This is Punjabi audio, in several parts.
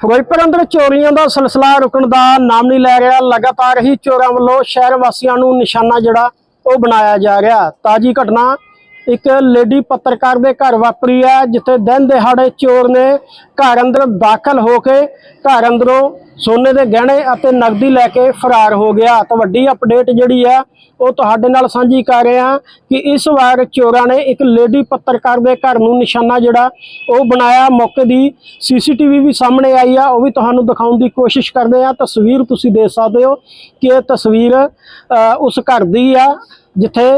ਫਿਰੋਜ਼ਪੁਰ ਅੰਦਰ ਚੋਰੀਆਂ ਦਾ ਸਿਲਸਿਲਾ ਰੁਕਣ ਦਾ ਨਾਮ ਨਹੀਂ ਲੈ ਰਿਹਾ। ਲਗਾਤਾਰ ਹੀ ਚੋਰਾਂ ਵੱਲੋਂ ਸ਼ਹਿਰ ਵਾਸੀਆਂ ਨੂੰ ਨਿਸ਼ਾਨਾ ਜਿਹੜਾ ਉਹ ਬਣਾਇਆ ਜਾ ਰਿਹਾ। ਤਾਜੀ ਘਟਨਾ ਇੱਕ ਲੇਡੀ ਪੱਤਰਕਾਰ ਦੇ ਘਰ ਵਾਪਰੀ ਹੈ, ਜਿੱਥੇ ਦਿਨ ਦਿਹਾੜੇ ਚੋਰ ਨੇ ਘਰ ਅੰਦਰ ਦਾਖਲ ਹੋ ਕੇ ਘਰ ਅੰਦਰੋਂ ਸੋਨੇ ਦੇ ਗਹਿਣੇ ਅਤੇ ਨਕਦੀ ਲੈ ਕੇ ਫਰਾਰ ਹੋ ਗਿਆ। ਤਾਂ ਵੱਡੀ ਅਪਡੇਟ ਜਿਹੜੀ ਆ ਉਹ ਤੁਹਾਡੇ ਨਾਲ ਸਾਂਝੀ ਕਰ ਰਹੇ ਹਾਂ ਕਿ ਇਸ ਵਾਰ ਚੋਰਾਂ ਨੇ ਇੱਕ ਲੇਡੀ ਪੱਤਰਕਾਰ ਦੇ ਘਰ ਨੂੰ ਨਿਸ਼ਾਨਾ ਜਿਹੜਾ, ਉਹ ਬਣਾਇਆ। ਮੌਕੇ ਦੀ ਸੀਸੀਟੀਵੀ ਵੀ ਸਾਹਮਣੇ ਆਈ ਆ, ਉਹ ਵੀ ਤੁਹਾਨੂੰ ਦਿਖਾਉਣ ਦੀ ਕੋਸ਼ਿਸ਼ ਕਰਦੇ ਆ ਤਸਵੀਰ ਤੁਸੀਂ ਦੇਖ ਸਕਦੇ ਹੋ ਕਿ ਇਹ ਤਸਵੀਰ ਉਸ ਘਰ ਦੀ ਆ, ਜਿੱਥੇ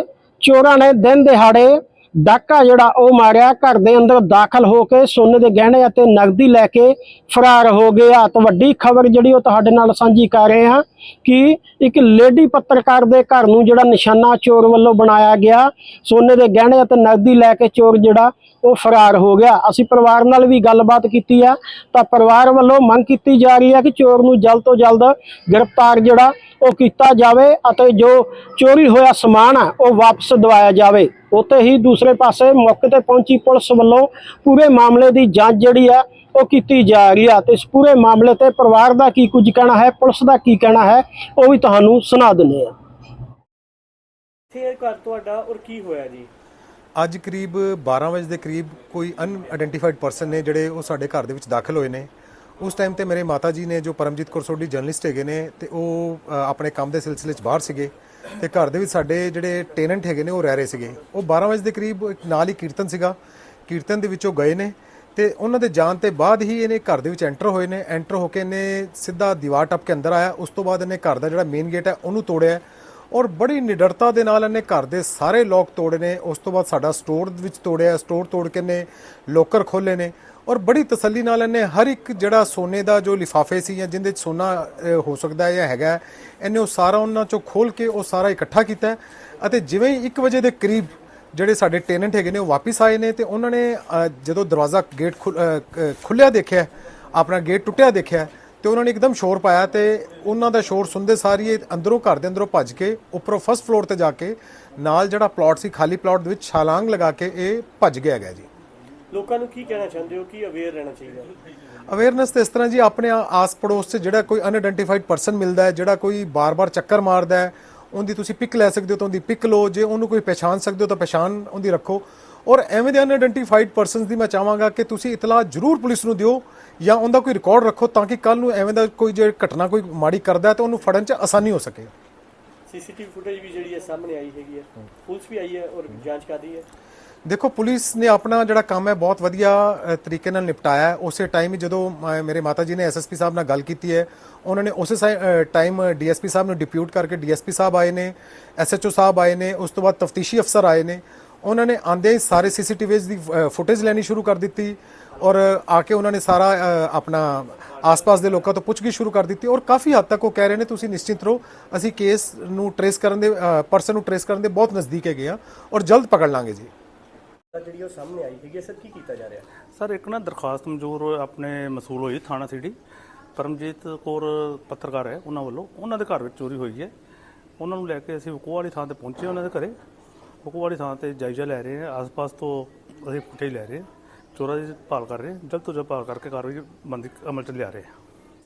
ਚੋਰਾਂ ਨੇ ਦਿਨ ਦਿਹਾੜੇ ਡਾਕਾ ਜਿਹੜਾ ਉਹ ਮਾਰਿਆ, ਘਰ ਦੇ ਅੰਦਰ ਦਾਖਲ ਹੋ ਕੇ ਸੋਨੇ ਦੇ ਗਹਿਣੇ ਅਤੇ ਨਗਦੀ ਲੈ ਕੇ ਫਰਾਰ ਹੋ ਗਏ। ਆ ਤਾਂ ਵੱਡੀ ਖਬਰ ਜਿਹੜੀ ਉਹ ਤੁਹਾਡੇ ਨਾਲ ਸਾਂਝੀ ਕਰ ਰਹੇ ਹਾਂ ਕਿ ਇੱਕ ਲੇਡੀ ਪੱਤਰਕਾਰ ਦੇ ਘਰ ਨੂੰ ਜਿਹੜਾ ਨਿਸ਼ਾਨਾ ਚੋਰ ਵੱਲੋਂ ਬਣਾਇਆ ਗਿਆ, ਸੋਨੇ ਦੇ ਗਹਿਣੇ ਅਤੇ ਨਗਦੀ ਲੈ ਕੇ ਚੋਰ ਜਿਹੜਾ ਉਹ ਫਰਾਰ ਹੋ ਗਿਆ। ਅਸੀਂ ਪਰਿਵਾਰ ਨਾਲ ਵੀ ਗੱਲਬਾਤ ਕੀਤੀ ਆ, ਤਾਂ ਪਰਿਵਾਰ ਵੱਲੋਂ ਮੰਗ ਕੀਤੀ ਜਾ ਰਹੀ ਹੈ ਕਿ ਚੋਰ ਨੂੰ ਜਲਦ ਤੋਂ ਜਲਦ ਗ੍ਰਿਫਤਾਰ ਜਿਹੜਾ ਉਹ ਕੀਤਾ ਜਾਵੇ ਅਤੇ ਜੋ ਚੋਰੀ ਹੋਇਆ ਸਮਾਨ ਹੈ ਉਹ ਵਾਪਸ ਦਿਵਾਇਆ ਜਾਵੇ। ਉੱਥੇ ਹੀ ਦੂਸਰੇ ਪਾਸੇ ਮੌਕੇ ਤੇ ਪਹੁੰਚੀ ਪੁਲਿਸ ਵੱਲੋਂ ਪੂਰੇ ਮਾਮਲੇ ਦੀ ਜਾਂਚ ਜਿਹੜੀ ਹੈ ਉਹ ਕੀਤੀ ਜਾ ਰਹੀ ਹੈ ਤੇ ਇਸ ਪੂਰੇ ਮਾਮਲੇ ਤੇ ਪਰਿਵਾਰ ਦਾ ਕੀ ਕੁਝ ਕਹਿਣਾ ਹੈ ਪੁਲਿਸ ਦਾ ਕੀ ਕਹਿਣਾ ਹੈ ਉਹ ਵੀ ਤੁਹਾਨੂੰ ਸੁਣਾ ਦਿੰਦੇ ਹਾਂ ਇੱਥੇ ਘਰ ਤੁਹਾਡਾ ਔਰ ਕੀ ਹੋਇਆ ਜੀ? ਅੱਜ ਕਰੀਬ 12 ਵਜੇ ਦੇ ਕਰੀਬ ਕੋਈ ਅਨਆਇਡੈਂਟੀਫਾਈਡ ਪਰਸਨ ਨੇ ਜਿਹੜੇ ਉਹ ਸਾਡੇ ਘਰ ਦੇ ਵਿੱਚ ਦਾਖਲ ਹੋਏ ਨੇ। ਉਸ ਟਾਈਮ ਤੇ ਮੇਰੇ ਮਾਤਾ ਜੀ ਨੇ ਜੋ ਪਰਮਜੀਤ ਕੌਰ ਸੋਢੀ ਜਰਨਲਿਸਟ ਹੈਗੇ ਨੇ ਤੇ ਉਹ ਆਪਣੇ ਕੰਮ ਦੇ ਸਿਲਸਿਲੇ 'ਚ ਬਾਹਰ ਸੀਗੇ ਤੇ ਘਰ ਦੇ ਵਿੱਚ ਸਾਡੇ ਜਿਹੜੇ ਟੈਨੈਂਟ ਹੈਗੇ ਨੇ ਉਹ ਰਹਿ ਰਹੇ ਸੀਗੇ। ਉਹ 12 ਵਜੇ ਦੇ ਕਰੀਬ ਇੱਕ ਨਾਲ ਹੀ ਕੀਰਤਨ ਸੀਗਾ। ਕੀਰਤਨ ਦੇ ਵਿੱਚੋਂ ਗਏ ਨੇ ਤੇ ਉਹਨਾਂ ਦੇ ਜਾਣ ਤੇ ਬਾਅਦ ਹੀ ਇਹਨੇ ਘਰ ਦੇ ਵਿੱਚ ਐਂਟਰ ਹੋਏ ਨੇ। ਐਂਟਰ ਹੋ ਕੇ ਇਹਨੇ ਸਿੱਧਾ ਦੀਵਾਰ ਟੱਪ ਕੇ ਅੰਦਰ ਆਇਆ। ਉਸ ਤੋਂ ਬਾਅਦ ਇਹਨੇ ਘਰ ਦਾ ਜਿਹੜਾ ਮੇਨ ਗੇਟ ਹੈ ਉਹਨੂੰ ਤੋੜਿਆ ਔਰ ਬੜੀ ਨਿਡਰਤਾ ਦੇ ਨਾਲ ਇਹਨੇ ਘਰ ਦੇ ਸਾਰੇ ਲੋਕ ਤੋੜੇ ਨੇ। ਉਸ ਤੋਂ ਬਾਅਦ ਸਾਡਾ ਸਟੋਰ ਵਿੱਚ ਤੋੜਿਆ। ਸਟੋਰ ਤੋੜ ਕੇ ਇਹਨੇ ਲੋਕਰ ਖੋਲੇ ਨੇ। ਔਰ ਬੜੀ ਤਸੱਲੀ ਨਾਲ ਇਹਨੇ ਹਰ ਇੱਕ ਜਿਹੜਾ ਸੋਨੇ ਦਾ ਜੋ ਲਿਫਾਫੇ ਸੀ ਜਾਂ ਜਿੰਦੇ 'ਚ ਸੋਨਾ ਹੋ ਸਕਦਾ ਜਾਂ ਹੈਗਾ ਇਹਨੇ ਉਹ ਸਾਰਾ ਉਹਨਾਂ ਚੋਂ ਖੋਲ ਕੇ ਉਹ ਸਾਰਾ ਇਕੱਠਾ ਕੀਤਾ ਅਤੇ ਜਿਵੇਂ ਹੀ 1 ਵਜੇ ਦੇ ਕਰੀਬ ਜਿਹੜੇ ਸਾਡੇ ਟੈਨੈਂਟ ਹੈਗੇ ਨੇ ਉਹ ਵਾਪਸ ਆਏ ਨੇ ਤੇ ਉਹਨਾਂ ਨੇ ਜਦੋਂ ਦਰਵਾਜ਼ਾ ਗੇਟ ਖੁੱਲਿਆ ਦੇਖਿਆ ਆਪਣਾ ਗੇਟ ਟੁੱਟਿਆ ਦੇਖਿਆ ਤੇ ਉਹਨਾਂ ਨੇ ਇੱਕਦਮ ਸ਼ੋਰ ਪਾਇਆ ਤੇ ਉਹਨਾਂ ਦਾ ਸ਼ੋਰ ਸੁਣਦੇ ਸਾਰੀ ਅੰਦਰੋਂ ਘਰ ਦੇ ਅੰਦਰੋਂ ਭੱਜ ਕੇ ਉੱਪਰੋਂ ਫਸਟ ਫਲੋਰ ਤੇ ਜਾ ਕੇ ਨਾਲ ਜਿਹੜਾ ਪਲਾਟ ਸੀ ਖਾਲੀ ਪਲਾਟ ਦੇ ਵਿੱਚ ਛਾਲਾਂਗ ਲਗਾ ਕੇ ਇਹ ਭੱਜ ਗਿਆ ਗਿਆ ਜੀ। ਲੋਕਾਂ ਨੂੰ ਕੀ ਕਹਿਣਾ ਚਾਹੁੰਦੇ ਹੋ? ਕੀ ਅਵੇਅਰ ਰਹਿਣਾ ਚਾਹੀਦਾ? ਅਵੇਅਰਨੈਸ ਤੇ ਇਸ ਤਰ੍ਹਾਂ ਜੀ, ਆਪਣੇ ਆਸ ਪੜੋਸ 'ਚ ਜਿਹੜਾ ਕੋਈ ਅਨਆਇਡੈਂਟੀਫਾਈਡ ਪਰਸਨ ਮਿਲਦਾ ਹੈ, ਜਿਹੜਾ ਕੋਈ ਬਾਰ-ਬਾਰ ਚੱਕਰ ਮਾਰਦਾ ਹੈ, ਉਹਦੀ ਤੁਸੀਂ ਪਿਕ ਲੈ ਸਕਦੇ ਹੋ ਤਾਂ ਉਹਦੀ ਪਿਕ ਲਓ, ਜੇ ਉਹਨੂੰ ਕੋਈ ਪਛਾਣ ਸਕਦੇ ਹੋ ਤਾਂ ਪਛਾਣ ਉਹਦੀ ਰੱਖੋ। ਔਰ ਐਵੇਂ ਦੇ ਅਨਆਇਡੈਂਟੀਫਾਈਡ ਪਰਸਨਸ ਦੀ ਮੈਂ ਚਾਹਾਂਗਾ ਕਿ ਤੁਸੀਂ ਇਤਲਾਹ ਜ਼ਰੂਰ ਪੁਲਿਸ ਨੂੰ ਦਿਓ ਜਾਂ ਉਹਦਾ ਕੋਈ ਰਿਕਾਰਡ ਰੱਖੋ ਤਾਂ ਕਿ ਕੱਲ ਨੂੰ ਐਵੇਂ ਦਾ ਕੋਈ ਜੇ ਘਟਨਾ ਕੋਈ ਮਾੜੀ ਕਰਦਾ ਹੈ ਤਾਂ ਉਹਨੂੰ ਫੜਨ 'ਚ ਆਸਾਨੀ ਹੋ ਸਕੇ। ਸੀਸੀਟੀਵੀ ਫੁਟੇਜ ਵੀ ਜਿਹੜੀ ਹੈ ਸਾਹਮਣੇ ਆਈ ਹੈਗੀ ਹੈ। ਪੁਲਿਸ ਵੀ ਆਈ ਹੈ ਔਰ ਜਾਂਚ ਕਰ ਰਹੀ ਹੈ। ਦੇਖੋ ਪੁਲਿਸ ਨੇ ਆਪਣਾ ਜਿਹੜਾ ਕੰਮ ਹੈ ਬਹੁਤ ਵਧੀਆ ਤਰੀਕੇ ਨਾਲ ਨਿਪਟਾਇਆ। ਉਸੇ ਟਾਈਮ ਹੀ ਜਦੋਂ ਮੇਰੇ ਮਾਤਾ ਜੀ ਨੇ ਐਸਐਸਪੀ ਸਾਹਿਬ ਨਾਲ ਗੱਲ ਕੀਤੀ ਹੈ ਉਹਨਾਂ ਨੇ ਉਸੇ ਟਾਈਮ ਡੀਐਸਪੀ ਸਾਹਿਬ ਨੂੰ ਡਿਪਿਊਟ ਕਰਕੇ ਡੀਐਸਪੀ ਸਾਹਿਬ ਆਏ ਨੇ ਐਸਐਚਓ ਸਾਹਿਬ ਆਏ ਨੇ ਉਸ ਤੋਂ ਬਾਅਦ ਤਫਤੀਸ਼ੀ ਅਫਸਰ ਆਏ ਨੇ। ਉਹਨਾਂ ਨੇ ਆਂਦੇ ਸਾਰੇ ਸੀਸੀਟੀਵੀਜ਼ ਦੀ ਫੁਟੇਜ ਲੈਣੀ ਸ਼ੁਰੂ ਕਰ ਦਿੱਤੀ। ਔਰ ਆ ਕੇ ਉਹਨਾਂ ਨੇ ਸਾਰਾ ਆਪਣਾ ਆਸ-ਪਾਸ ਦੇ ਲੋਕਾਂ ਤੋਂ ਪੁੱਛਗਿੱਛ ਸ਼ੁਰੂ ਕਰ ਦਿੱਤੀ ਔਰ ਕਾਫੀ ਹੱਦ ਤੱਕ ਉਹ ਕਹਿ ਰਹੇ ਨੇ ਤੁਸੀਂ ਨਿਸ਼ਚਿੰਤ ਰਹੋ ਅਸੀਂ ਕੇਸ ਨੂੰ ਟਰੇਸ ਕਰਨ ਦੇ ਪਰਸਨ ਨੂੰ ਟਰੇਸ ਕਰਨ ਦੇ ਬਹੁਤ ਨਜ਼ਦੀਕ ਹੈਗੇ ਆ ਔਰ ਜਲਦ ਪਕੜ ਲਾਂਗੇ ਜੀ। ਜਿਹੜੀ ਉਹ ਸਾਹਮਣੇ ਆਈ ਹੈਗੀ ਹੈ ਸਰ ਕੀ ਕੀਤਾ ਜਾ ਰਿਹਾ? ਸਰ ਇੱਕ ਨਾ ਦਰਖਾਸਤ ਮਨਜ਼ੂਰ ਆਪਣੇ ਮਸੂਲ ਹੋਈ ਥਾਣਾ ਸਿਟੀ ਪਰਮਜੀਤ ਕੌਰ ਪੱਤਰਕਾਰ ਹੈ ਉਹਨਾਂ ਵੱਲੋਂ। ਉਹਨਾਂ ਦੇ ਘਰ ਵਿੱਚ ਚੋਰੀ ਹੋਈ ਹੈ। ਉਹਨਾਂ ਨੂੰ ਲੈ ਕੇ ਅਸੀਂ ਵਕੂਆ ਵਾਲੀ ਥਾਂ ਤੇ ਪਹੁੰਚੇ ਉਹਨਾਂ ਦੇ ਘਰੇ। ਵਕੂਆ ਵਾਲੀ ਥਾਂ ਤੇ ਜਾਇਜ਼ਾ ਲੈ ਰਹੇ ਹਾਂ। ਆਸ-ਪਾਸ ਤੋਂ ਅਸੀਂ ਫੁਟੇਜ ਲੈ ਰਹੇ ਹਾਂ। ਚੋਰਾਂ ਦੀ ਭਾਲ ਕਰ ਰਹੇ ਹਾਂ ਜਲਦ ਤੋਂ ਜਲਦ ਭਾਲ ਕਰਕੇ ਕਾਰਵਾਈ ਬੰਦੀ ਅਮਲ ਚ ਲਿਆ ਰਹੇ ਹਾਂ